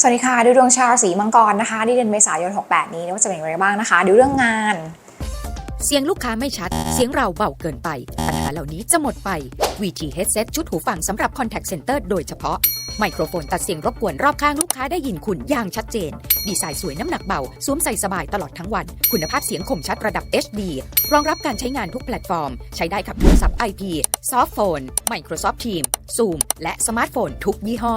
สวัสดีค่ะ ดูดวงชาวราศีมังกรนะคะที่เดือนเมษายน 68 นี้ว่าจะเป็นอย่างไรบ้างนะคะ ดูเรื่องงาน เสียงลูกค้าไม่ชัด เสียงเราเบาเกินไป ปัญหาเหล่านี้จะหมดไป VG Headset ชุดหูฟังสำหรับ Contact Center โดยเฉพาะ ไมโครโฟนตัดเสียงรบกวนรอบข้างลูกค้าได้ยินคุณอย่างชัดเจน ดีไซน์สวยน้ำหนักเบา สวมใส่สบายตลอดทั้งวัน คุณภาพเสียงคมชัดระดับ HD รองรับการใช้งานทุกแพลตฟอร์ม ใช้ได้กับโทรศัพท์ IP ซอฟต์โฟน Microsoft Teams Zoom และสมาร์ทโฟนทุกยี่ห้อ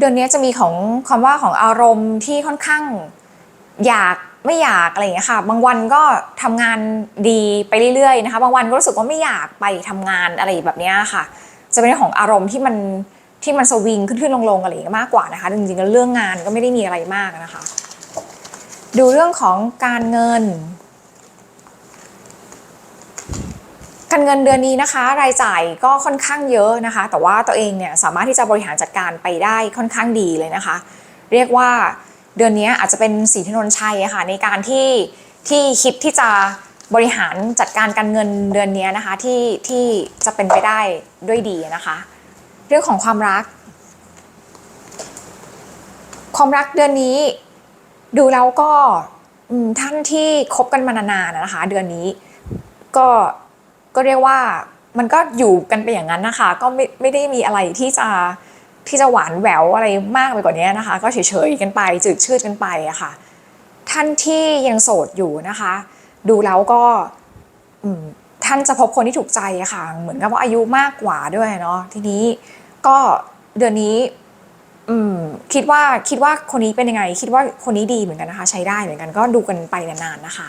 เดือนนี้จะมีของความว่าของอารมณ์ที่ค่อนข้างอยากไม่อยากอะไรอย่างเงี้ค่ะ บางวันก็ทำงานดีไปเรื่อยๆนะคะ บางวันก็รู้สึกว่าไม่อยากไปทำงานอะไรแบบนี้ค่ะ จะเป็นเรื่องของอารมณ์ที่มันที่มันสวิงขึ้นขึ้นลงลงๆอะไรอย่างเงี้มากกว่านะคะ จริงๆเรื่องงานก็ไม่ได้มีอะไรมากนะคะ ดูเรื่องของการเงิน การเงินเดือนนี้นะคะ รายจ่ายก็ค่อนข้างเยอะนะคะ แต่ว่าตัวเองเนี่ยสามารถที่จะบริหารจัดการไปได้ค่อนข้างดีเลยนะคะ เรียกว่าเดือนนี้อาจจะเป็นสีถนนชัยะค่ะในการที่ที่คิดที่จะบริหารจัดการการเงินเดือนนี้นะคะที่ที่จะเป็นไปได้ด้วยดีนะคะ เรื่องของความรัก ความรักเดือนนี้ ดูแล้วก็ท่านที่คบกันมานานๆนะคะ เดือนนี้ก็ ก็เรียกว่ามันก็อยู่กันไปอย่างนั้นนะคะ ก็ไม่ไม่ได้มีอะไรที่จะที่จะหวานแหววอะไรมากไปกว่านี้นะคะ ก็เฉยๆกันไปจืดชืดกันไปอะค่ะ ท่านที่ยังโสดอยู่นะคะ ดูแล้วก็ท่านจะพบคนที่ถูกใจอะค่ะ เหมือนกับว่าอายุมากกว่าด้วยเนาะทีนี้ก็เดือนนี้คิดว่าคิดว่าคนนี้เป็นยังไง คิดว่าคนนี้ดีเหมือนกันนะคะ ใช้ได้เหมือนกันก็ดูกันไปนานๆนะคะ